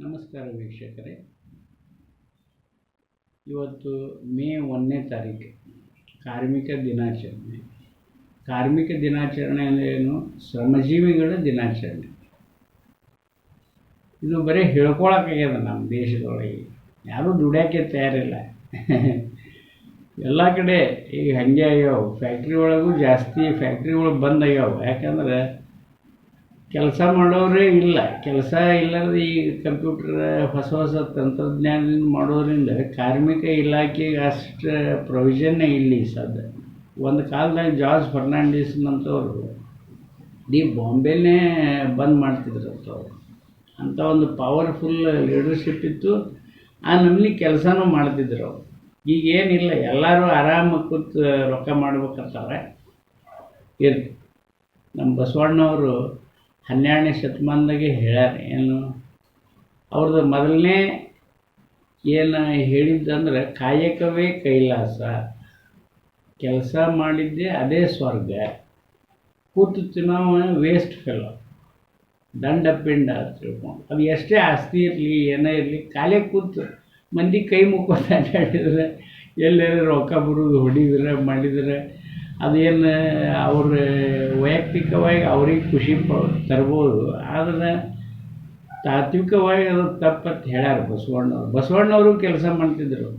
ನಮಸ್ಕಾರ ವೀಕ್ಷಕರೇ. ಇವತ್ತು ಮೇ ಒಂದನೇ ತಾರೀಕು, ಕಾರ್ಮಿಕ ದಿನಾಚರಣೆ. ಕಾರ್ಮಿಕ ದಿನಾಚರಣೆ ಅಂದರೆ ಏನು? ಶ್ರಮಜೀವಿಗಳ ದಿನಾಚರಣೆ. ಇದು ಬರೀ ಹೇಳ್ಕೊಳಕ್ಕಾಗ್ಯದ ನಮ್ಮ ದೇಶದೊಳಗೆ. ಯಾರೂ ದುಡ್ಯಾಕೆ ತಯಾರಿಲ್ಲ. ಎಲ್ಲ ಕಡೆ ಈಗ ಹಾಗೆ ಆಗ್ಯಾವ. ಫ್ಯಾಕ್ಟ್ರಿ ಒಳಗೂ ಜಾಸ್ತಿ ಫ್ಯಾಕ್ಟ್ರಿಗಳು ಒಳಗೆ ಬಂದ್ ಆಗ್ಯಾವ. ಯಾಕಂದ್ರೆ ಕೆಲಸ ಮಾಡೋರೇ ಇಲ್ಲ. ಕೆಲಸ ಇಲ್ಲದ ಈ ಕಂಪ್ಯೂಟರ್, ಹೊಸ ಹೊಸ ತಂತ್ರಜ್ಞಾನದಿಂದ ಮಾಡೋದ್ರಿಂದ ಕಾರ್ಮಿಕ ಇಲಾಖೆಗೆ ಅಷ್ಟು ಪ್ರೊವಿಷನ್ನೇ ಇಲ್ಲ ಸದ್ಯ ಒಂದು ಕಾಲದಾಗ ಜಾರ್ಜ್ ಫರ್ನಾಂಡೀಸ್ನಂಥವ್ರು ಇಡೀ ಬಾಂಬೆನೇ ಬಂದ್ ಮಾಡ್ತಿದ್ರು ಅವರು. ಅಂಥ ಒಂದು ಪವರ್ಫುಲ್ ಲೀಡರ್ಶಿಪ್ ಇತ್ತು. ಆ ನಮ್ಮಲ್ಲಿ ಕೆಲಸನೂ ಮಾಡ್ತಿದ್ರು ಅವರು. ಈಗ ಏನಿಲ್ಲ, ಎಲ್ಲರೂ ಆರಾಮ ಕೂತು ರೊಕ್ಕ ಮಾಡ್ಬೇಕಂತಾರೆ ಇರ್ಲಿ. ನಮ್ಮ ಬಸವಣ್ಣವರು ಹನ್ನೆರಡನೇ ಶತಮಾನದಾಗೆ ಹೇಳ್ಯಾರ, ಏನು? ಅವ್ರದ್ದು ಮೊದಲನೇ ಏನು ಹೇಳಿದ್ದಂದ್ರೆ ಕಾಯಕವೇ ಕೈಲಾಸ, ಕೆಲಸ ಮಾಡಿದ್ದೆ ಅದೇ ಸ್ವರ್ಗ, ಕೂತು ತಿನ್ನೋ ವೇಸ್ಟ್ ಫೆಲೋ ದಂಡ ಪಿಂಡ ತಿಳ್ಕೊಂಡು. ಅದು ಎಷ್ಟೇ ಆಸ್ತಿ ಇರಲಿ, ಏನೇ ಇರಲಿ ಕಾಲೇ ಕೂತು ಮಂದಿ ಕೈ ಮುಕ್ಕೋತ ಅಡ್ಡಾಡಿದ್ರೆ ಎಲ್ಲೆಲ್ಲ ರೊಕ್ಕ ಬರೋದು ಹೊಡಿದ್ರೆ, ಮಾಡಿದ್ರೆ ಅದೇನು, ಅವ್ರ ವೈಯಕ್ತಿಕವಾಗಿ ಅವ್ರಿಗೆ ಖುಷಿ ಪ, ತರ್ಬೋದು. ಆದರೆ ತಾತ್ವಿಕವಾಗಿ ಅದು ತಪ್ಪತ್ತು ಹೇಳ್ಯಾರ ಬಸವಣ್ಣವ್ರು ಬಸವಣ್ಣವರು ಕೆಲಸ ಮಾಡ್ತಿದ್ರು.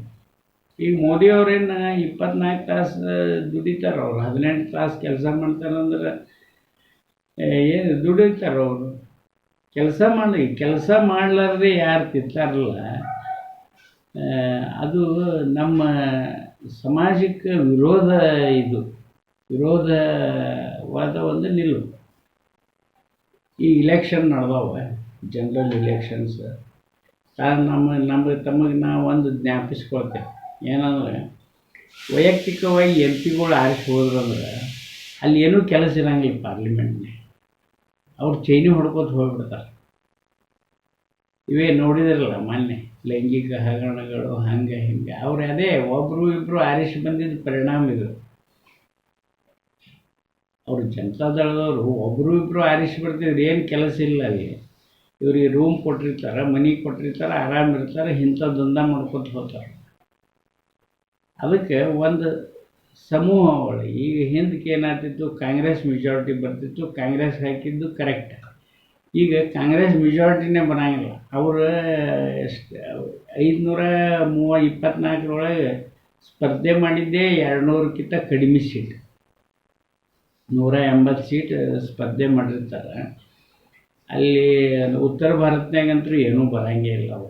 ಈಗ ಮೋದಿಯವ್ರೇನು ಇಪ್ಪತ್ನಾಲ್ಕು ತಾಸು ದುಡಿತಾರೆ ಅವ್ರು, ಹದಿನೆಂಟು ತಾಸು ಕೆಲಸ ಮಾಡ್ತಾರಂದ್ರೆ ಏನು ದುಡಿತಾರೆ ಅವರು? ಕೆಲಸ ಮಾಡಿ ಕೆಲಸ ಮಾಡಲಾರ್ದೆ ಯಾರು ತಿಂತಾರಲ್ಲ ಅದು ನಮ್ಮ ಸಮಾಜಕ್ಕೆ ವಿರೋಧ ಇದು. ವಿರೋಧವಾದ ಒಂದು ನಿಲುವು ಈ ಇಲೆಕ್ಷನ್ ನಡೆದವ ಜನರಲ್ ಇಲೆಕ್ಷನ್ಸ್ ನಮ್ಮ ನಮ್ಮ, ತಮಗೆ ನಾವು ಒಂದು ಜ್ಞಾಪಿಸ್ಕೊಳ್ತೇವೆ ಏನಂದ್ರೆ, ವೈಯಕ್ತಿಕವಾಗಿ ಎಂ ಪಿಗಳು ಆರಿಸಿ ಹೋದ್ರಂದ್ರೆ ಅಲ್ಲಿ ಏನೂ ಕೆಲಸ ಇರಂಗಿಲ್ಲ ಪಾರ್ಲಿಮೆಂಟ್ನೇ ಅವ್ರು ಚೈನಿ ಹೊಡ್ಕೋತ ಹೋಗ್ಬಿಡ್ತಾರೆ. ಇವೇ ನೋಡಿದಿರಲ್ಲ ಮೊನ್ನೆ, ಲೈಂಗಿಕ ಹಗರಣಗಳು, ಹಂಗೆ ಹಿಂಗೆ. ಅವ್ರು ಅದೇ ಒಬ್ಬರು ಇಬ್ಬರು ಆರಿಸಿ ಬಂದಿದ್ದ ಪರಿಣಾಮ ಇದು. ಅವರು ಜನತಾದಳದವರು ಒಬ್ಬರು ಇಬ್ಬರು ಆರಿಸಿ ಬರ್ತಿದ್ರು ಏನು ಕೆಲಸ ಇಲ್ಲ ಅಲ್ಲಿ. ಇವ್ರಿಗೆ ರೂಮ್ ಕೊಟ್ಟಿರ್ತಾರೆ, ಮನೆ ಕೊಟ್ಟಿರ್ತಾರೆ ಆರಾಮಿರ್ತಾರೆ ಇಂಥ ದಂಧ ಮಾಡ್ಕೊತ ಹೋಗ್ತಾರೆ. ಅದಕ್ಕೆ ಒಂದು ಸಮೂಹ ಒಳಗೆ ಈಗ ಹಿಂದಕ್ಕೆ ಏನಾಗ್ತಿತ್ತು, ಕಾಂಗ್ರೆಸ್ ಮೆಜಾರಿಟಿ ಬರ್ತಿತ್ತು, ಕಾಂಗ್ರೆಸ್ ಹಾಕಿದ್ದು ಕರೆಕ್ಟ್ ಈಗ ಕಾಂಗ್ರೆಸ್ ಮೆಜಾರಿಟಿನೇ ಬರೋಂಗಿಲ್ಲ. ಅವರು ಎಷ್ಟು, ಐದುನೂರ ಮೂವ ಇಪ್ಪತ್ನಾಲ್ಕರೊಳಗೆ ಸ್ಪರ್ಧೆ ಮಾಡಿದ್ದೇ ಎರಡು ನೂರಕ್ಕಿಂತ ಕಡಿಮೆ ಸೀಟ್ ನೂರ ಎಂಬತ್ತು ಸೀಟ್ ಸ್ಪರ್ಧೆ ಮಾಡಿರ್ತಾರೆ. ಅಲ್ಲಿ ಉತ್ತರ ಭಾರತನಾಗಂತೂ ಏನೂ ಬರೋಂಗೇ ಇಲ್ಲ ಅವು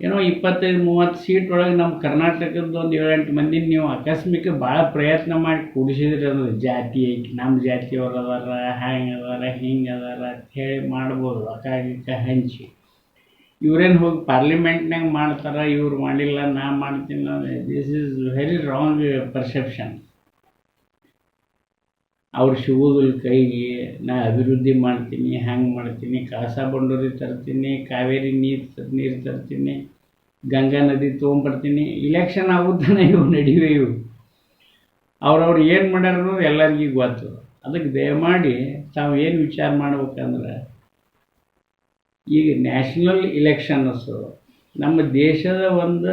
ಏನೋ ಇಪ್ಪತ್ತೈದು, ಮೂವತ್ತು ಸೀಟ್ ಒಳಗೆ ನಮ್ಮ ಕರ್ನಾಟಕದ ಒಂದು ಏಳೆಂಟು ಮಂದಿ ನೀವು ಆಕಸ್ಮಿಕ ಭಾಳ ಪ್ರಯತ್ನ ಮಾಡಿ ಕೂಡಿಸಿದ್ರೆ ಅಂದ್ರೆ ಜಾತಿ ಐತಿ ನಮ್ಮ ಜಾತಿಯವ್ರು ಅದಾರ ಹ್ಯಾಂಗೆ ಅದಾರ ಹಿಂಗೆ ಅದಾರ ಅಂತ ಹೇಳಿ ಮಾಡ್ಬೋದು ಅಕಾಗಿಕ ಹಂಚಿ. ಇವ್ರೇನು ಹೋಗಿ ಪಾರ್ಲಿಮೆಂಟ್ನಾಗ ಮಾಡ್ತಾರೆ, ಇವ್ರು ಮಾಡಿಲ್ಲ, ನಾ ಮಾಡ್ತೀನಿ this is very wrong perception ಅವ್ರು ಸಿಗೋದಿಲ್ಲ ಕೈಗೆ ನಾ ಅಭಿವೃದ್ಧಿ ಮಾಡ್ತೀನಿ, ಹ್ಯಾಂಗೆ ಮಾಡ್ತೀನಿ ಕಾಸ ಬಂಡೂರಿ ತರ್ತೀನಿ, ಕಾವೇರಿ ನೀರು ನೀರು ತರ್ತೀನಿ, ಗಂಗಾ ನದಿ ತೊಗೊಂಬರ್ತೀನಿ ಇಲೆಕ್ಷನ್ ಆಗುತ್ತಾನೆ ಇವು ನಡೆಯುವೆ ಇವು. ಅವ್ರವ್ರು ಏನು ಮಾಡ್ಯಾರ ಅನ್ನೋದು ಎಲ್ಲರಿಗೂ ಗೊತ್ತು. ಅದಕ್ಕೆ ದಯಮಾಡಿ ತಾವು ಏನು ವಿಚಾರ ಮಾಡ್ಬೇಕಂದ್ರೆ, ಈಗ ನ್ಯಾಷನಲ್ ಇಲೆಕ್ಷನ್ಸು ನಮ್ಮ ದೇಶದ ಒಂದು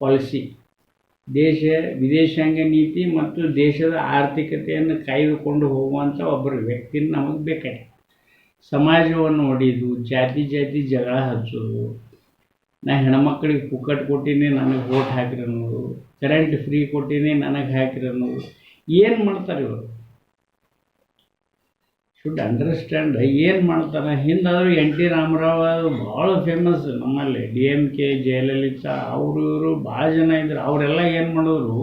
ಪಾಲಿಸಿ ದೇಶ, ವಿದೇಶಾಂಗ ನೀತಿ ಮತ್ತು ದೇಶದ ಆರ್ಥಿಕತೆಯನ್ನು ಕಾಯ್ದುಕೊಂಡು ಹೋಗುವಂಥ ಒಬ್ಬರು ವ್ಯಕ್ತಿನ ನಮಗೆ ಬೇಕಾಗಿದೆ. ಸಮಾಜವನ್ನು ಒಡೆಯೋದು ಜಾತಿ ಜಾತಿ ಜಗಳ ಹಚ್ಚೋದು, ನಾ ಹೆಣ್ಮಕ್ಳಿಗೆ ಪುಕ್ಕಟ್ ಕೊಟ್ಟಿನಿ, ನನಗೆ ಓಟ್ ಹಾಕಿರಿ ಕರೆಂಟ್ ಫ್ರೀ ಕೊಟ್ಟಿನಿ, ನನಗೆ ಹಾಕಿರಿ ಏನು ಮಾಡ್ತಾರೆ ಇವರು? ಶುಡ್ ಅಂಡರ್ಸ್ಟ್ಯಾಂಡ್ ಏನು ಮಾಡ್ತಾರೆ ಹಿಂದಾದರೂ ಎನ್ ಟಿ ರಾಮರಾವ್ ಭಾಳ ಫೇಮಸ್ ನಮ್ಮಲ್ಲಿ. ಡಿ ಎಂ ಕೆ, ಜಯಲಲಿತಾ, ಅವರು ಇವರು ಭಾಳ ಜನ ಇದ್ರು. ಅವರೆಲ್ಲ ಏನು ಮಾಡಿದ್ರು?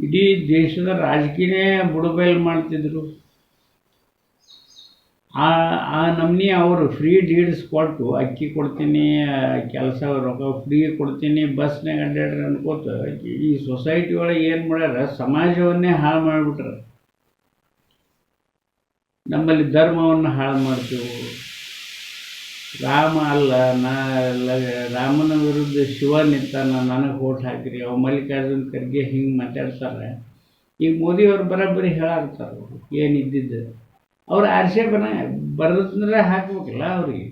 ಇಡೀ ದೇಶದ ರಾಜಕೀಯನೇ ಬುಡಬೈಲ್ ಮಾಡ್ತಿದ್ರು. ಆ ಆ ನಮ್ನಿ ಅವರು ಫ್ರೀ ಡೀಡ್ಸ್ ಕೊಟ್ಟು ಅಕ್ಕಿ ಕೊಡ್ತೀನಿ, ಕೆಲಸ ರೊಕ್ಕ ಫ್ರೀ ಕೊಡ್ತೀನಿ ಬಸ್ನಾಗ ಅಡ್ಡಾಡ್ರಿ ಅನ್ಕೋತ ಈ ಸೊಸೈಟಿ ಒಳಗೆ ಏನು ಮಾಡ್ಯಾರ? ಸಮಾಜವನ್ನೇ ಹಾಳು ಮಾಡಿಬಿಟ್ರೆ. ನಮ್ಮಲ್ಲಿ ಧರ್ಮವನ್ನು ಹಾಳು ಮಾಡ್ತೇವೆ. ರಾಮ ಅಲ್ಲ, ನಾ ರಾಮನ ವಿರುದ್ಧ ಶಿವ ನಿಂತಾನ ನನಗೆ ಓಟ್ ಹಾಕಿರಿ, ಅವ ಮಲ್ಲಿಕಾರ್ಜುನ ಖರ್ಗೆ ಹಿಂಗೆ ಮಾತಾಡ್ತಾರೆ. ಈಗ ಮೋದಿಯವ್ರು ಬರೋಬ್ಬರಿ ಹೇಳಾಗ್ತಾರೆ ಅವರು, ಏನಿದ್ದಿದ್ದು. ಅವ್ರು ಆರ್ಸೇಪನ ಬರೋದಂದ್ರೆ ಹಾಕ್ಬೇಕಲ್ಲ ಅವ್ರಿಗೆ.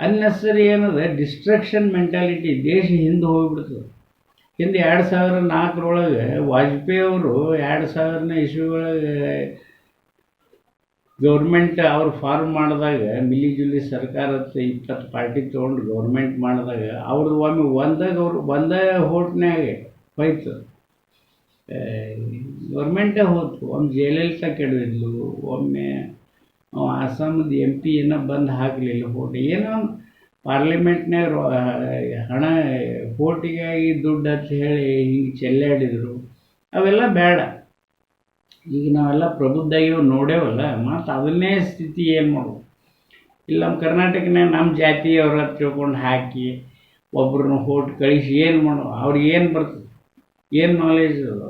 ಅನ್ನೆಸರಿ ಏನದ ಡಿಸ್ಟ್ರಕ್ಷನ್ ಮೆಂಟಾಲಿಟಿ ದೇಶ ಹಿಂದೆ ಹೋಗ್ಬಿಡ್ತದೆ. ಹಿಂದೆ ಎರಡು ಸಾವಿರ ನಾಲ್ಕರೊಳಗೆ ವಾಜಪೇಯಿ ಅವರು ಎರಡು ಸಾವಿರನೇ ಇಸ್ವಿ ಒಳಗೆ ಗೌರ್ಮೆಂಟ್ ಅವ್ರು ಫಾರ್ಮ್ ಮಾಡಿದಾಗ ಮಿಲಿ ಜುಲಿ ಸರ್ಕಾರದ ಇಪ್ಪತ್ತು ಪಾರ್ಟಿ ತೊಗೊಂಡು ಗೌರ್ಮೆಂಟ್ ಮಾಡಿದಾಗ, ಅವ್ರದ್ದು ಒಮ್ಮೆ ಒಂದಾಗ ಅವ್ರು ಒಂದೇ ಹೋಟ್ನ್ಯಾಗ ಹೋಯ್ತು. ಗೌರ್ಮೆಂಟೇ ಹೋಯ್ತು. ಒಮ್ಮೆ ಜಯಲಲಿತಾ ಕೆಡವಿದ್ಲು ಒಮ್ಮೆ ಅಸ್ಸಾಮದ ಎಂ ಪಿ ಏನೋ ಬಂದು ಹಾಕಲಿಲ್ಲ ಹೋಟ್ ಏನೋ ಪಾರ್ಲಿಮೆಂಟ್ನಾಗ ಹಣ ಹೋಟಿಗಾಗಿ ದುಡ್ಡು ಅಂತ ಹೇಳಿ ಹಿಂಗೆ ಚೆಲ್ಲಾಡಿದರು. ಅವೆಲ್ಲ ಬೇಡ. ಈಗ ನಾವೆಲ್ಲ ಪ್ರಬುದ್ಧಾಗಿವ್ ನೋಡೇವಲ್ಲ ಮತ್ತು ಅದನ್ನೇ ಸ್ಥಿತಿ ಏನು ಮಾಡೋದು? ಇಲ್ಲಿ, ನಮ್ಮ ಕರ್ನಾಟಕನೇ ನಮ್ಮ ಜಾತಿಯವ್ರ ತಿಳ್ಕೊಂಡು ಹಾಕಿ, ಒಬ್ರನ್ನ ಹೋಟ್ ಕಳಿಸಿ ಏನು ಮಾಡೋ ಅವ್ರಿಗೆ ಏನು ಬರ್ತದೆ? ಏನು ನಾಲೆಜ್ ಅದ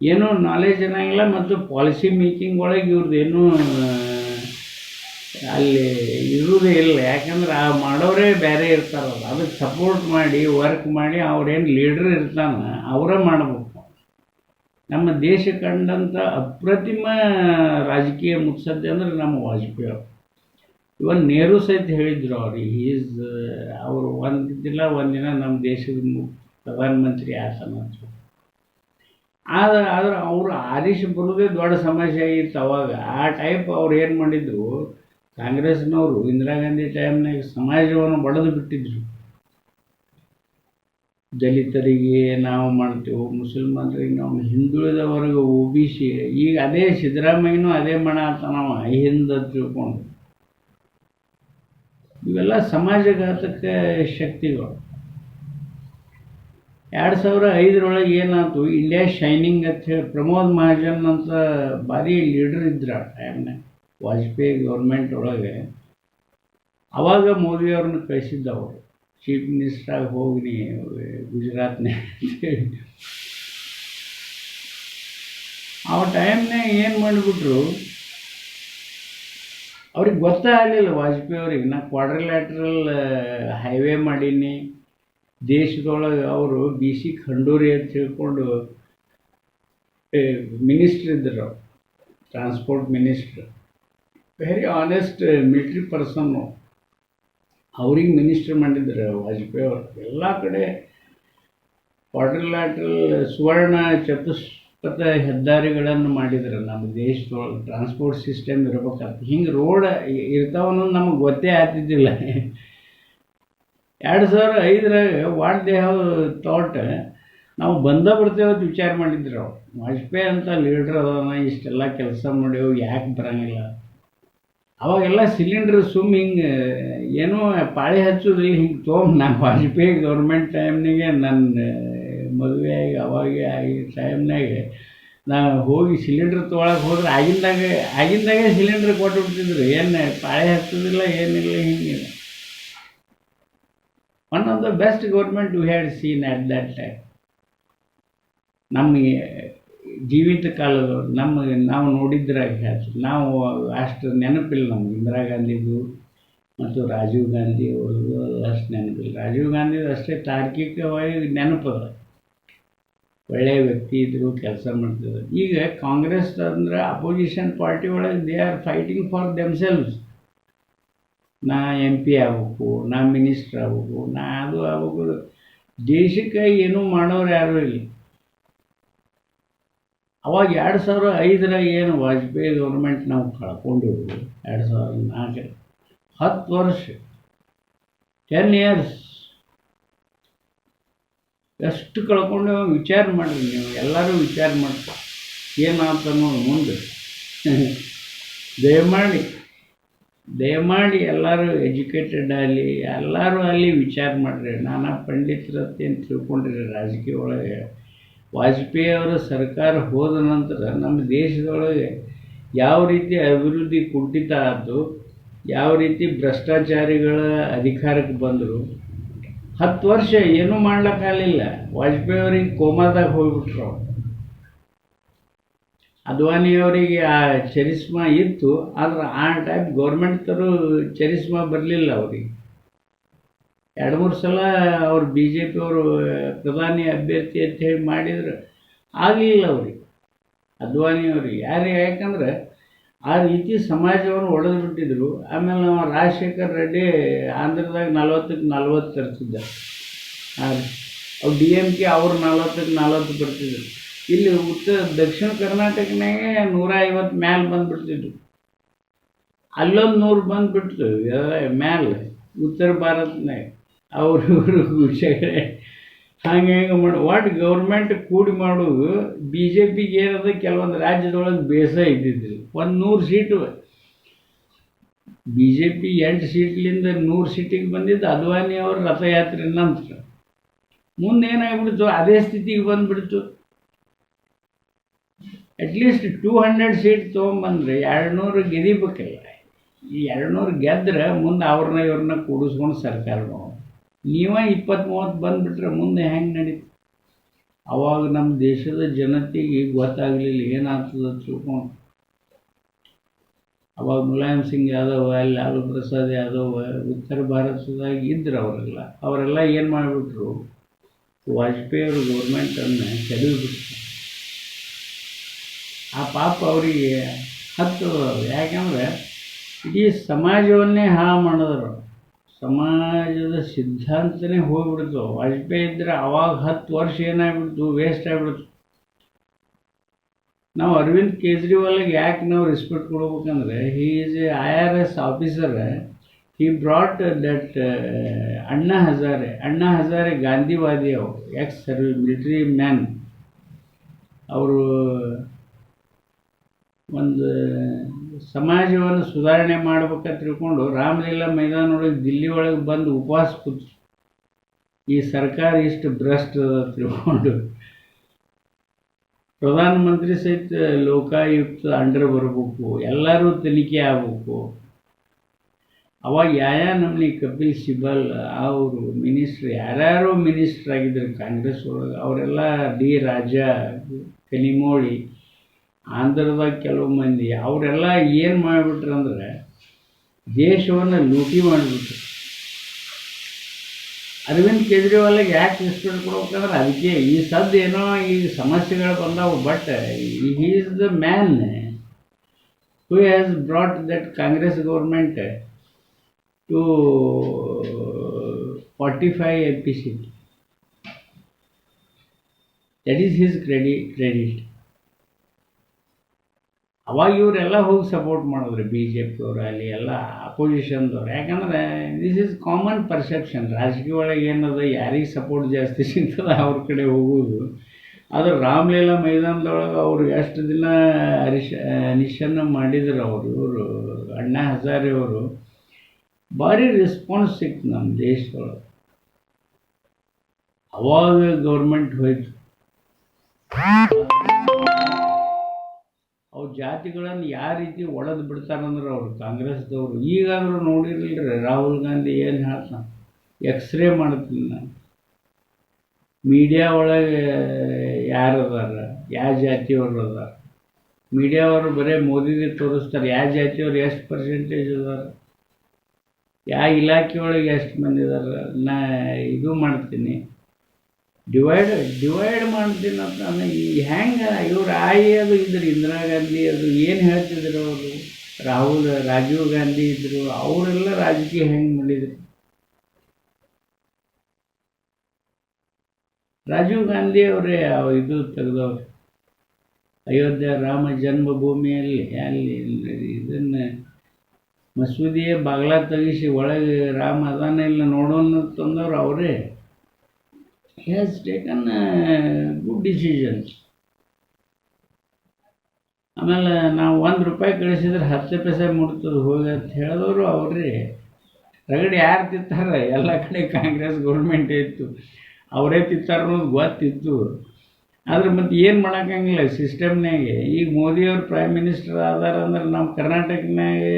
ಏನೂ ನಾಲೆಜ್ ಅನ್ನಂಗಿಲ್ಲ, ಮತ್ತು ಪಾಲಿಸಿ ಮೇಕಿಂಗ್ ಒಳಗೆ ಇವ್ರದ್ದು ಏನೂ ಅಲ್ಲಿ ಇರುವುದೇ ಇಲ್ಲ. ಯಾಕಂದ್ರೆ ಆ ಮಾಡೋರೇ ಬೇರೆ ಇರ್ತಾರಲ್ಲ ಅದಕ್ಕೆ ಸಪೋರ್ಟ್ ಮಾಡಿ ವರ್ಕ್ ಮಾಡಿ, ಅವ್ರೇನು ಲೀಡ್ರ್ ಇರ್ತಾನೆ, ಅವರೇ ಮಾಡಬೇಕು ನಮ್ಮ ದೇಶ ಕಂಡಂಥ ಅಪ್ರತಿಮ ರಾಜಕೀಯ ಮುತ್ಸದ್ದೆ ಅಂದ್ರೆ ನಮ್ಮ ವಾಜಪೇಯಿ ಅವರು. ಇವನ್ ನೆಹರು ಸಹಿತ ಹೇಳಿದ್ರು ಅವ್ರು ಈಸ್ ಅವರು ಒಂದಿಲ್ಲ, ಒಂದಿನ ನಮ್ಮ ದೇಶದ ಪ್ರಧಾನಮಂತ್ರಿ ಆಸನ ಅಂತ. ಆದ್ರೆ ಆದ್ರೆ ಅವರು ಆದೇಶ ಬರೋದೇ ದೊಡ್ಡ ಸಮಸ್ಯೆ ಆಗಿತ್ತು ಅವಾಗ. ಆ ಟೈಪ್ ಅವ್ರು ಏನು ಮಾಡಿದ್ರು, ಕಾಂಗ್ರೆಸ್ನವರು ಇಂದಿರಾ ಗಾಂಧಿ ಟೈಮ್ನಾಗ ಸಮಾಜವನ್ನು ಬಡದು ಬಿಟ್ಟಿದ್ರು. ದಲಿತರಿಗೆ ನಾವು ಮಾಡ್ತೇವೆ, ಮುಸಲ್ಮಾನರಿಗೆ ನಾವು ಹಿಂದುಳಿದವರೆಗೆ ಒ ಬಿ ಸಿ ಈಗ ಅದೇ ಸಿದ್ದರಾಮಯ್ಯನೂ ಅದೇ ಮಾಡತ್ತ ನಾವು ಹಿಂದೆ ತಿಳ್ಕೊಂಡು. ಇವೆಲ್ಲ ಸಮಾಜಘಾತಕ ಶಕ್ತಿಗಳು. ಎರಡು ಸಾವಿರ ಐದರೊಳಗೆ ಏನಾಯ್ತು ಇಂಡಿಯಾ ಶೈನಿಂಗ್ ಅಂತ ಹೇಳಿ ಪ್ರಮೋದ್ ಮಹಾಜನ್ ಅಂತ ಭಾರಿ ಲೀಡರ್ ಇದ್ರ ಟೈಮ್ನ ವಾಜಪೇಯಿ ಗೌರ್ಮೆಂಟ್ ಒಳಗೆ. ಅವಾಗ ಮೋದಿಯವ್ರನ್ನ ಕಳಿಸಿದ್ದವರು. ಚೀಫ್ ಮಿನಿಸ್ಟ್ರಾಗಿ ಹೋಗಿ ಅಂತೇಳಿ ಆ ಟೈಮ್ನಾಗ ಏನು ಮಾಡಿಬಿಟ್ರು? ಅವ್ರಿಗೆ ಗೊತ್ತಾಗಲಿಲ್ಲ ವಾಜಪೇಯಿ ಅವ್ರಿಗೆ. ನಾ ಕ್ವಾಡ್ರಿಲ್ಯಾಟ್ರಲ್ ಹೈವೇ ಮಾಡೀನಿ. ದೇಶದೊಳಗೆ ಅವರು ಬಿ ಸಿ ಖಂಡೂರಿ ಅಂತ ತಿಳ್ಕೊಂಡು ಮಿನಿಸ್ಟ್ರ್ ಇದ್ದರು transport minister very honest military person ಅವ್ರಿಗೆ ಮಿನಿಸ್ಟರ್ ಮಾಡಿದ್ರು ವಾಜಪೇಯಿ ಅವರು. ಎಲ್ಲ ಕಡೆ ಕ್ವಾಡ್ರಿಲ್ಯಾಟ್ರಲ್ ಸುವರ್ಣ ಚತುಷ್ಪಥ ಹೆದ್ದಾರಿಗಳನ್ನು ಮಾಡಿದ್ರು ನಮ್ಮ ದೇಶದೊಳಗೆ ಟ್ರಾನ್ಸ್ಪೋರ್ಟ್ ಸಿಸ್ಟಮ್ ಇರಬೇಕಾಗ್ತದೆ. ಹಿಂಗೆ ರೋಡ್ ಇರ್ತಾವ ಅನ್ನೋದು ನಮಗೆ ಗೊತ್ತೇ ಆಗ್ತಿದ್ದಿಲ್ಲ. ಎರಡು ಸಾವಿರ ಐದರಾಗ ವಾಟ್ ದೇ ಹ್ಯಾವ್ ನಾವು ಬಂದ ಬರ್ತೇವೆ ಅಂತ ವಿಚಾರ ಮಾಡಿದ್ರು ವಾಜಪೇಯಿ ಅಂತ ಲೀಡ್ರ್ ಅದಾನ, ಇಷ್ಟೆಲ್ಲ ಕೆಲಸ ಮಾಡ್ಯವು, ಯಾಕೆ ಬರಂಗಿಲ್ಲ? ಅವಾಗೆಲ್ಲ ಸಿಲಿಂಡ್ರ್ ಸುಮ್ಮ ಹಿಂಗೆ, ಏನೋ ಪಾಳಿ ಹಚ್ಚೋದಿಲ್ಲ ಹಿಂಗೆ ತೊಗೊಂಡು ನಾನು ವಾಜಪೇಯಿ ಗೌರ್ಮೆಂಟ್ ಟೈಮ್ನಾಗೆ ನನ್ನ ಮದುವೆ ಆಗಿ, ಅವಾಗೆ ಆಗಿ ಟೈಮ್ನಾಗೆ ನಾನು ಹೋಗಿ ಸಿಲಿಂಡ್ರ್ ತೊಗೊಳಕ್ಕೆ ಹೋದ್ರೆ ಆಗಿಂದಾಗ, ಆಗಿಂದಾಗೆ ಸಿಲಿಂಡ್ರ್ ಕೊಟ್ಟು ಬಿಡ್ತಿದ್ರು ಏನು ಪಾಳಿ ಹಚ್ಚೋದಿಲ್ಲ, ಏನಿಲ್ಲ ಹಿಂಗೆ. One of the best government we had seen at that time ನಮಗೆ ಜೀವಿತ ಕಾಲದ ನಮಗೆ ನಾವು ನೋಡಿದ್ರಾಗ ನಾವು ಅಷ್ಟು ನೆನಪಿಲ್ಲ ನಮ್ಗೆ. ಇಂದಿರಾ ಗಾಂಧಿದು ಮತ್ತು ರಾಜೀವ್ ಗಾಂಧಿ ಅವ್ರದ್ದು ಅಷ್ಟು ನೆನಪಿಲ್ಲ. ರಾಜೀವ್ ಗಾಂಧಿದು ಅಷ್ಟೇ ತಾರ್ಕಿಕವಾಗಿ ನೆನಪದ ಒಳ್ಳೆಯ ವ್ಯಕ್ತಿ ಇದ್ದರು ಕೆಲಸ ಮಾಡ್ತಿದ್ರು. ಈಗ ಕಾಂಗ್ರೆಸ್ ಅಂದ್ರೆ ಅಪೋಸಿಷನ್ ಪಾರ್ಟಿ ಒಳಗೆ they are fighting for themselves ನಾ ಎಂ ಪಿ ಆಗ್ಬೇಕು, ನಾ ಮಿನಿಸ್ಟ್ರ್ ಆಗ್ಬೇಕು, ನಾ ಅದು ಆಗ್ಬೇಕು. ದೇಶಕ್ಕೆ ಏನೂ ಮಾಡೋರು ಯಾರೂ ಇಲ್ಲ. ಅವಾಗ ಎರಡು ಸಾವಿರ ಐದರ ಏನು ವಾಜಪೇಯಿ ಗೌರ್ಮೆಂಟ್ ನಾವು ಕಳ್ಕೊಂಡು ಎರಡು ಸಾವಿರದ ನಾಲ್ಕು ಹತ್ತು ವರ್ಷ ಟೆನ್ ಇಯರ್ಸ್ ಎಷ್ಟು ಕಳ್ಕೊಂಡು ವಿಚಾರ ಮಾಡಿರಿ ನೀವು, ಎಲ್ಲರೂ ವಿಚಾರ ಮಾಡ್ರಿ ಏನಾಯ್ತು ಮುಂದೆ. ದಯಮಾಡಿ ದಯಮಾಡಿ ಎಲ್ಲರೂ ಎಜುಕೇಟೆಡ್ ಆಗಲಿ ಎಲ್ಲರೂ ಅಲ್ಲಿ ವಿಚಾರ ಮಾಡಿರಿ. ನಾನಾ ಪಂಡಿತರತ್ತೇನು ತಿಳ್ಕೊಂಡಿರಿ, ರಾಜಕೀಯ ಒಳಗೆ. ವಾಜಪೇಯಿ ಅವರ ಸರ್ಕಾರ ಹೋದ ನಂತರ ನಮ್ಮ ದೇಶದೊಳಗೆ ಯಾವ ರೀತಿ ಅಭಿವೃದ್ಧಿ ಕುಂಠಿತ ಆದ್ದು ಯಾವ ರೀತಿ ಭ್ರಷ್ಟಾಚಾರಿಗಳ ಅಧಿಕಾರಕ್ಕೆ ಬಂದರು, ಹತ್ತು ವರ್ಷ ಏನೂ ಮಾಡ್ಲಿಕ್ಕಾಗಲಿಲ್ಲ ವಾಜಪೇಯಿ ಅವರಿಗೆ ಕೋಮಾದಾಗ ಹೋಗ್ಬಿಟ್ರು ಅದ್ವಾನಿಯವರಿಗೆ ಆ ಚರಿಸ್ಮಾ ಇತ್ತು, ಆದ್ರೆ ಆ ಟೈಪ್ ಗೌರ್ಮೆಂಟ್ ತರು ಚರಿಸ್ಮಾ ಬರಲಿಲ್ಲ ಅವರಿಗೆ. ಎರಡು ಮೂರು ಸಲ ಅವರು ಬಿ ಜೆ ಪಿಯವರು ಪ್ರಧಾನಿ ಅಭ್ಯರ್ಥಿ ಅಂತ ಹೇಳಿ ಮಾಡಿದ್ರು. ಆಗಲಿಲ್ಲ ಅವ್ರಿಗೆ. ಅದ್ವಾನಿ ಅವ್ರಿಗೆ. ಯಾರು ಯಾಕಂದ್ರೆ ಆ ರೀತಿ ಸಮಾಜವನ್ನು ಒಡೆದು ಬಿಟ್ಟಿದ್ರು ಆಮೇಲೆ ನಾವು ರಾಜಶೇಖರ್ ರೆಡ್ಡಿ ಆಂಧ್ರದಾಗ ನಲ್ವತ್ತಕ್ಕೆ ನಲ್ವತ್ತು ತರ್ತಿದ್ದ ಹಾಂ ಅವು ಡಿ ಎಂ ಕೆ ಅವ್ರು ನಲ್ವತ್ತಕ್ಕೆ ನಲ್ವತ್ತು ಬರ್ತಿದ್ರು. ಇಲ್ಲಿ ಉತ್ತರ, ದಕ್ಷಿಣ ಕರ್ನಾಟಕನಾಗೆ ನೂರ ಐವತ್ತು ಮ್ಯಾಲೆ ಬಂದುಬಿಡ್ತಿದ್ರು. ಅಲ್ಲೊಂದು ನೂರು ಬಂದುಬಿಡ್ತು. ಮ್ಯಾಲೆ ಉತ್ತರ ಭಾರತನಾಗ. ಅವರು ಇವರು ಜಗಳ ಹಂಗೆ ಹೆಂಗೆ ಮಾಡಿ ಒಟ್ಟು ಗೌರ್ಮೆಂಟ್ ಕೂಡಿ ಮಾಡೋದು ಬಿ ಜೆ ಪಿಗೆ ಏನದ ಕೆಲವೊಂದು ರಾಜ್ಯದೊಳಗೆ ಬೇಸ ಇದ್ದಿದ್ದು ಒಂದು ನೂರು ಸೀಟು ಬಿ ಜೆ ಪಿ ಎಂಟು ಸೀಟ್ಲಿಂದ ನೂರು ಸೀಟಿಗೆ ಬಂದಿದ್ದು ಅದ್ವಾನಿ ಅವ್ರ ರಥಯಾತ್ರೆ ನಂತರ. ಮುಂದೆ ಏನಾಗ್ಬಿಡ್ತು, ಅದೇ ಸ್ಥಿತಿಗೆ ಬಂದುಬಿಡ್ತು. At least two hundred seat ತೊಗೊಂಬಂದ್ರೆ ಎರಡು ನೂರು ಗೆದಿಬೇಕಲ್ಲ ಈ ಎರಡು ನೂರು ಗೆದ್ರೆ ಮುಂದೆ ಅವ್ರನ್ನ ಇವ್ರನ್ನ ಕೂಡಿಸ್ಕೊಂಡು ಸರ್ಕಾರ ನೀವೇ ಇಪ್ಪತ್ತು ಮೂವತ್ತು ಬಂದುಬಿಟ್ರೆ ಮುಂದೆ ಹೆಂಗೆ ನಡೀತು? ಅವಾಗ ನಮ್ಮ ದೇಶದ ಜನತೆಗೆ ಗೊತ್ತಾಗಲಿಲ್ಲ ಏನಾಗ್ತದೆ ತಿಳ್ಕೊಂಡು. ಅವಾಗ ಮುಲಾಯಂ ಸಿಂಗ್ ಯಾದವ್ ಲಾಲು ಪ್ರಸಾದ್ ಯಾದವ್, ಉತ್ತರ ಭಾರತದಾಗ ಇದ್ರು ಅವರೆಲ್ಲ. ಅವರೆಲ್ಲ ಏನು ಮಾಡಿಬಿಟ್ರು? ವಾಜಪೇಯಿ ಅವರು ಗೌರ್ಮೆಂಟನ್ನು ಕೆಡವಿಬಿಟ್ರು. ಆ ಪಾಪ ಅವರಿಗೆ ಹತ್ತದ ಯಾಕಂದರೆ ಇಡೀ ಸಮಾಜವನ್ನೇ ಹಾಳು ಮಾಡಿದ್ರು ಸಮಾಜದ ಸಿದ್ಧಾಂತನೇ ಹೋಗ್ಬಿಡ್ತು ವಾಜಪೇಯಿ ಇದ್ದರೆ ಅವಾಗ ಹತ್ತು ವರ್ಷ ಏನಾಗ್ಬಿಡ್ತು ವೇಸ್ಟ್ ಆಗ್ಬಿಡ್ತು ನಾವು ಅರವಿಂದ್ ಕೇಜ್ರಿವಾಲ್ಗೆ ಯಾಕೆ ನಾವು ರೆಸ್ಪೆಕ್ಟ್ ಕೊಡ್ಬೇಕಂದ್ರೆ he is a I R S officer he brought that Anna Hazare Anna Hazare ಗಾಂಧಿವಾದಿ ಅವರು ಎಕ್ಸ್ ಸರ್ವಿ ಮಿಲಿಟರಿ ಮ್ಯಾನ್ ಅವರು ಒಂದು ಸಮಾಜವನ್ನು ಸುಧಾರಣೆ ಮಾಡ್ಬೇಕಂತ ತಿಳ್ಕೊಂಡು ರಾಮಲೀಲಾ ಮೈದಾನ ಒಳಗೆ ದಿಲ್ಲಿ ಒಳಗೆ ಬಂದು ಉಪವಾಸ ಕೂತು ಈ ಸರ್ಕಾರ ಇಷ್ಟು ಭ್ರಷ್ಟ ತಿಳ್ಕೊಂಡು ಪ್ರಧಾನಮಂತ್ರಿ ಸಹಿತ ಲೋಕಾಯುಕ್ತ ಅಂಡರ್ ಬರಬೇಕು, ಎಲ್ಲರೂ ತನಿಖೆ ಆಗಬೇಕು. ಅವಾಗ ಯಾವ ನಮ್ಮನಿ ಕಪಿಲ್ ಸಿಬಲ್ ಅವರು ಮಿನಿಸ್ಟ್ರ್, ಯಾರ್ಯಾರೋ ಮಿನಿಸ್ಟ್ರ್ ಆಗಿದ್ರು ಕಾಂಗ್ರೆಸ್ ಒಳಗೆ, ಅವರೆಲ್ಲ ಡಿ ರಾಜ, ಕನಿಮೋಳಿ ಆಂಧ್ರದಾಗ ಕೆಲವು ಮಂದಿ, ಅವರೆಲ್ಲ ಏನು ಮಾಡಿಬಿಟ್ರು ಅಂದ್ರೆ ದೇಶವನ್ನು ಲೂಟಿ ಮಾಡಿಬಿಟ್ರು. ಅರವಿಂದ್ ಕೇಜ್ರಿವಾಲ್ಗೆ ಯಾಕೆ ರೆಸ್ಪೆಕ್ಟ್ ಕೊಡ್ಬೇಕಂದ್ರೆ ಅದಕ್ಕೆ ಈ ಸದ್ದು ಏನೋ ಈ ಸಮಸ್ಯೆಗಳು ಬಂದಾವು but he is the man who has brought that Congress government to forty five M P C that is his credit credit ಅವಾಗ ಇವರೆಲ್ಲ ಹೋಗಿ ಸಪೋರ್ಟ್ ಮಾಡಿದ್ರು ಬಿ ಜೆ ಪಿಯವರು ಅಲ್ಲಿ ಎಲ್ಲ ಅಪೋಸಿಷನ್ದವ್ರು ಯಾಕಂದ್ರೆ ದಿಸ್ ಈಸ್ ಕಾಮನ್ ಪರ್ಸೆಪ್ಷನ್ ರಾಜಕೀಯ ಒಳಗೆ ಏನದ, ಯಾರಿಗೆ ಸಪೋರ್ಟ್ ಜಾಸ್ತಿ ಸಿಗ್ತದೆ ಅವ್ರ ಕಡೆ ಹೋಗೋದು. ಆದರೆ ರಾಮಲೀಲಾ ಮೈದಾನದೊಳಗೆ ಅವರು ಎಷ್ಟು ದಿನ ಅರಿಶ ನಿಶನ್ನ ಮಾಡಿದ್ರು ಅವರು, ಇವರು, ಅಣ್ಣಾ ಅವರು. ಭಾರಿ ರೆಸ್ಪಾನ್ಸ್ ಸಿಕ್ತು ನಮ್ಮ ದೇಶದೊಳಗೆ. ಅವಾಗ ಗೌರ್ಮೆಂಟ್ ಹೋಯ್ತು. ಅವು ಜಾತಿಗಳನ್ನು ಯಾವ ರೀತಿ ಒಳದು ಬಿಡ್ತಾರಂದ್ರೆ ಅವರು ಕಾಂಗ್ರೆಸ್ದವರು. ಈಗಾದರೂ ನೋಡಿರಲ್ರಿ ರಾಹುಲ್ ಗಾಂಧಿ ಏನು ಹೇಳ್ತಾನೆ ಎಕ್ಸ್ರೇ ಮಾಡ್ತೀನಿ ನಾನು ಮೀಡಿಯಾ ಒಳಗೆ ಯಾರು ಅದಾರ, ಯಾವ ಜಾತಿಯವರು ಅದಾರ. ಮೀಡಿಯಾವರು ಬರೀ ಮೋದಿಗೆ ತೋರಿಸ್ತಾರೆ, ಯಾವ ಜಾತಿಯವ್ರು ಎಷ್ಟು ಪರ್ಸೆಂಟೇಜ್ ಅದಾರ. ಯಾವ ಇಲಾಖೆ ಒಳಗೆ ಎಷ್ಟು ಮಂದಿ ಇದಾರೆ ನಾ ಇದು ಮಾಡ್ತೀನಿ. ಡಿವೈಡ್ ಡಿವೈಡ್ ಮಾಡ್ತೀನಿ ಅಂತ ನಾನು ಈ ಹೆಂಗೆ ಇವ್ರು ಆಯಿ ಅದು ಇದ್ರು, ಇಂದಿರಾ ಗಾಂಧಿ ಅದು ಏನು ಹೇಳ್ತಿದ್ರು ಅವರು? ರಾಹುಲ್, ರಾಜೀವ್ ಗಾಂಧಿ ಇದ್ದರು ಅವರೆಲ್ಲ ರಾಜಕೀಯ ಹೆಂಗೆ ಮಾಡಿದ್ರು? ರಾಜೀವ್ ಗಾಂಧಿ ಅವರೇ ಇದು ತೆಗೆದವ್ರು. ಅಯೋಧ್ಯೆ ರಾಮ ಜನ್ಮಭೂಮಿಯಲ್ಲಿ, ಅಲ್ಲಿ ಇದನ್ನು ಮಸೂದಿಯೇ ಬಾಗ್ಲ ತೆಗಿಸಿ ಒಳಗೆ ರಾಮ ಅದಾನ ಇಲ್ಲ ನೋಡೋಣ ತಂದವ್ರು ಅವರೇ. ಹ್ಯಾಸ್ ಟೇಕನ್ ಗುಡ್ ಡಿಸಿಷನ್ ಆಮೇಲೆ ನಾವು ಒಂದು ರೂಪಾಯಿ ಕಳಿಸಿದ್ರೆ ಹತ್ತು ಪೈಸೆ ಮುಟ್ತದೆ ಹೋಗಿ ಅಂತ ಹೇಳಿದವರು ಅವ್ರಿ ರಗಡಿ ಯಾರು ತಿಂತಾರೆ? ಎಲ್ಲ ಕಡೆ ಕಾಂಗ್ರೆಸ್ ಗೌರ್ಮೆಂಟ್ ಇತ್ತು. ಅವರೇ ತಿಂತಾರೆ ಅನ್ನೋದು ಗೊತ್ತಿತ್ತು. ಆದ್ರೆ ಮತ್ತು ಏನು ಮಾಡೋಕ್ಕಂಗಿಲ್ಲ ಸಿಸ್ಟಮ್ನಾಗೆ ಈಗ ಮೋದಿಯವ್ರು ಪ್ರೈಮ್ ಮಿನಿಸ್ಟರ್ ಆದಾರ ಅಂದ್ರೆ ನಮ್ಮ ಕರ್ನಾಟಕನಾಗೆ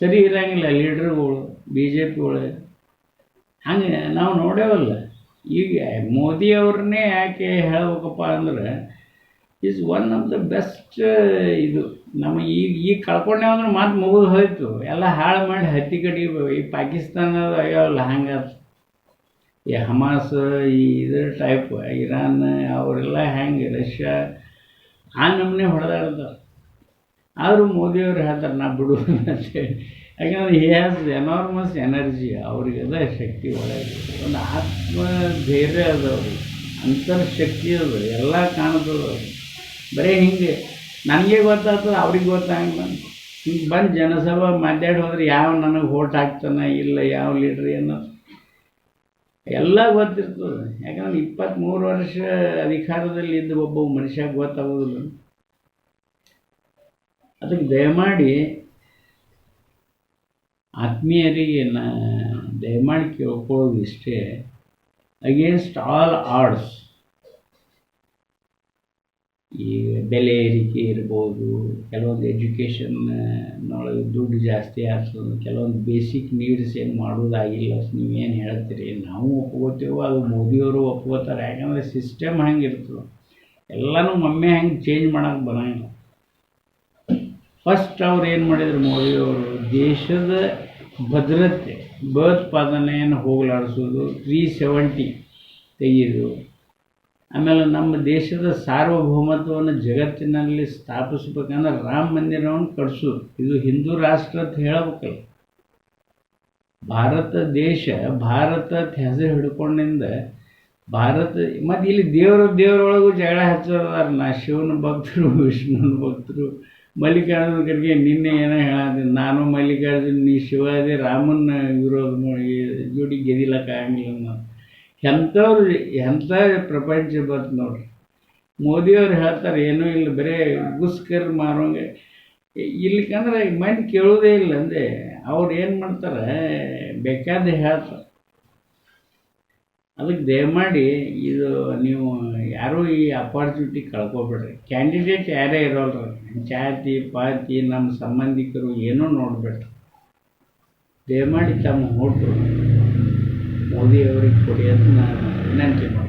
ಸರಿ ಇರಂಗಿಲ್ಲ ಲೀಡ್ರುಗಳು ಬಿ ಜೆ ಪಿಗಳು ಹಂಗೆ ನಾವು ನೋಡೇವಲ್ಲ. ಈಗ ಮೋದಿಯವ್ರನ್ನೇ ಯಾಕೆ ಹೇಳ್ಬೇಕಪ್ಪ ಅಂದ್ರೆ is one of the best ಇದು. ನಮ್ಮ ಈಗ ಈಗ ಕಳ್ಕೊಂಡೇವು ಅಂದ್ರೆ ಮಾತು ಮುಗಿದು ಹೋಯ್ತು. ಎಲ್ಲ ಹಾಳು ಮಾಡಿ ಹತ್ತಿ ಕಡಿ ಈ ಪಾಕಿಸ್ತಾನದ ಅಯ್ಯೋಲ್ಲ ಹಂಗಾತು ಈ ಹಮಾಸ್, ಈ ಇದ್ರ ಟೈಪ್ ಇರಾನ್, ಅವರೆಲ್ಲ ಹೆಂಗೆ, ರಷ್ಯಾ, ಆ ನಮ್ಮನೆ ಹೊಡೆದಾಡ್ತಾರೆ. ಆದರೂ ಮೋದಿಯವರು ಹೇಳ್ತಾರೆ, ನಾ ಬಿಡು ಅಂತೇಳಿ ಯಾಕಂದ್ರೆ ಹಿ ಹ್ಯಾಸ್ ಎನಾರ್ಮಸ್ ಎನರ್ಜಿ ಅವರಿಗೆಲ್ಲ ಶಕ್ತಿ ಒಳಗೆ ಒಂದು ಆತ್ಮ ಧೈರ್ಯ ಅದ ಅವ್ರಿಗೆ. ಅಂತರ್ಶಕ್ತಿ ಅದು, ಎಲ್ಲ ಕಾಣ್ತದೆ ಅವ್ರಿಗೆ ಬರೀ ಹಿಂಗೆ, ನನಗೆ ಗೊತ್ತಾಗ್ತದೆ, ಅವ್ರಿಗೆ ಗೊತ್ತಾಗಲ್ಲ ಹಿಂಗೆ ಬಂದು ಜನಸಭಾ ಮಾತಾಡಿ ಹೋದ್ರೆ ಯಾವ ನನಗೆ ಓಟ್ ಹಾಕ್ತಾನೆ, ಇಲ್ಲ ಯಾವ ಲೀಡ್ರ್ ಅನ್ನೋದು ಎಲ್ಲ ಗೊತ್ತಿರ್ತದೆ. ಯಾಕಂದ್ರೆ ಇಪ್ಪತ್ತ್ಮೂರು ವರ್ಷ ಅಧಿಕಾರದಲ್ಲಿ ಇದ್ದ ಒಬ್ಬ ಮನುಷ್ಯ ಗೊತ್ತಾಗೋದಿಲ್ಲ. ಅದಕ್ಕೆ ದಯಮಾಡಿ ಆತ್ಮೀಯರಿಗೆ ನಾ ದಯಮಾಡಿ ಕೇಳ್ಕೊಳ್ಳೋದು ಇಷ್ಟೇ ಅಗೇನ್ಸ್ಟ್ ಆಲ್ ಆರ್ಡ್ಸ್ ಈ ಬೆಲೆ ಏರಿಕೆ ಇರ್ಬೋದು, ಕೆಲವೊಂದು ಎಜುಕೇಷನ್ನೊಳಗೆ ದುಡ್ಡು ಜಾಸ್ತಿ ಆಗ್ತದೆ ಕೆಲವೊಂದು ಬೇಸಿಕ್ ನೀಡ್ಸ್ ಏನು ಮಾಡೋದಾಗಿಲ್ಲ, ನೀವೇನು ಹೇಳ್ತೀರಿ, ನಾವು ಒಪ್ಕೋತೀವೋ ಅದು ಮೋದಿಯವರು ಒಪ್ಕೋತಾರೆ, ಯಾಕಂದರೆ ಸಿಸ್ಟಮ್ ಹಂಗೆ ಇರ್ತದೆ ಎಲ್ಲನೂ ಒಮ್ಮೆ ಹಂಗೆ ಚೇಂಜ್ ಮಾಡೋಕ್ಕೆ ಬರೋಂಗಿಲ್ಲ. ಫಸ್ಟ್ ಅವ್ರು ಏನು ಮಾಡಿದ್ರು ಮೋದಿಯವರು ದೇಶದ ಭದ್ರತೆ, ಭಯೋತ್ಪಾದನೆಯನ್ನು ಹೋಗಲಾಡಿಸೋದು ತ್ರೀ ಸೆವೆಂಟಿ ತೆಗೆಯೋದು ಆಮೇಲೆ ನಮ್ಮ ದೇಶದ ಸಾರ್ವಭೌಮತ್ವವನ್ನು ಜಗತ್ತಿನಲ್ಲಿ ಸ್ಥಾಪಿಸ್ಬೇಕಂದ್ರೆ ರಾಮ ಮಂದಿರವನ್ನು ಕಟ್ಸೋದು. ಇದು ಹಿಂದೂ ರಾಷ್ಟ್ರ ಅಂತ ಹೇಳಬೇಕಲ್ಲ. ಭಾರತ ದೇಶ, ಭಾರತ ಅಂತ ಹೆಸರು ಹಿಡ್ಕೊಂಡಿಂದ ಭಾರತ, ಮತ್ತು ಇಲ್ಲಿ ದೇವರ ದೇವರೊಳಗೂ ಜಗಳ ಹಚ್ಚೋದಾರ ನಾ ಶಿವನ ಭಕ್ತರು, ವಿಷ್ಣುನ ಭಕ್ತರು. ಮಲ್ಲಿಕಾರ್ಜುನ ಕಡೆಗೆ ನಿನ್ನೆ ಏನೋ ಹೇಳತ್ತೀನಿ ನಾನು ಮಲ್ಲಿಕಾರ್ಜುನ, ನೀ ಶಿವಾಜಿ ರಾಮನ ವಿರೋಧ ಮಾಡಿ ಜೋಡಿ ಗೆದಿಲಕ್ಕಾಗಂಗಿಲ್ಲ ನಾನು ಎಂಥವ್ರು, ಎಂಥ ಪ್ರಪಂಚ ಬಂತು ನೋಡ್ರಿ. ಮೋದಿಯವ್ರು ಹೇಳ್ತಾರೆ, ಏನೂ ಇಲ್ಲ, ಬರೀ ಗುಸ್ಕರ್ ಮಾರೋಂಗೆ. ಇಲ್ಲಿಕಂದ್ರೆ ಮಂದಿ ಕೇಳೋದೇ ಇಲ್ಲ ಅಂದೆ ಅವ್ರು ಏನು ಮಾಡ್ತಾರೆ ಬೇಕಾದ ಹೇಳ್ತಾರೆ. ಅದಕ್ಕೆ ದಯಮಾಡಿ ಇದು ನೀವು ಯಾರೂ ಈ ಅಪಾರ್ಚುನಿಟಿ ಕಳ್ಕೊಬೇಡ್ರಿ. ಕ್ಯಾಂಡಿಡೇಟ್ ಯಾರೇ ಇರೋಲ್ರಿ ಜಾತಿ ಪಾತಿ ನಮ್ಮ ಸಂಬಂಧಿಕರು ಏನೂ ನೋಡಬೇಡ್ರಿ. ದಯಮಾಡಿ ತಮ್ಮ ಓಟು ಮೋದಿಯವರಿಗೆ ಕೊಡಿ ಅಂತ ನಾನು ವಿನಂತಿ ಮಾಡ್ತೀನಿ.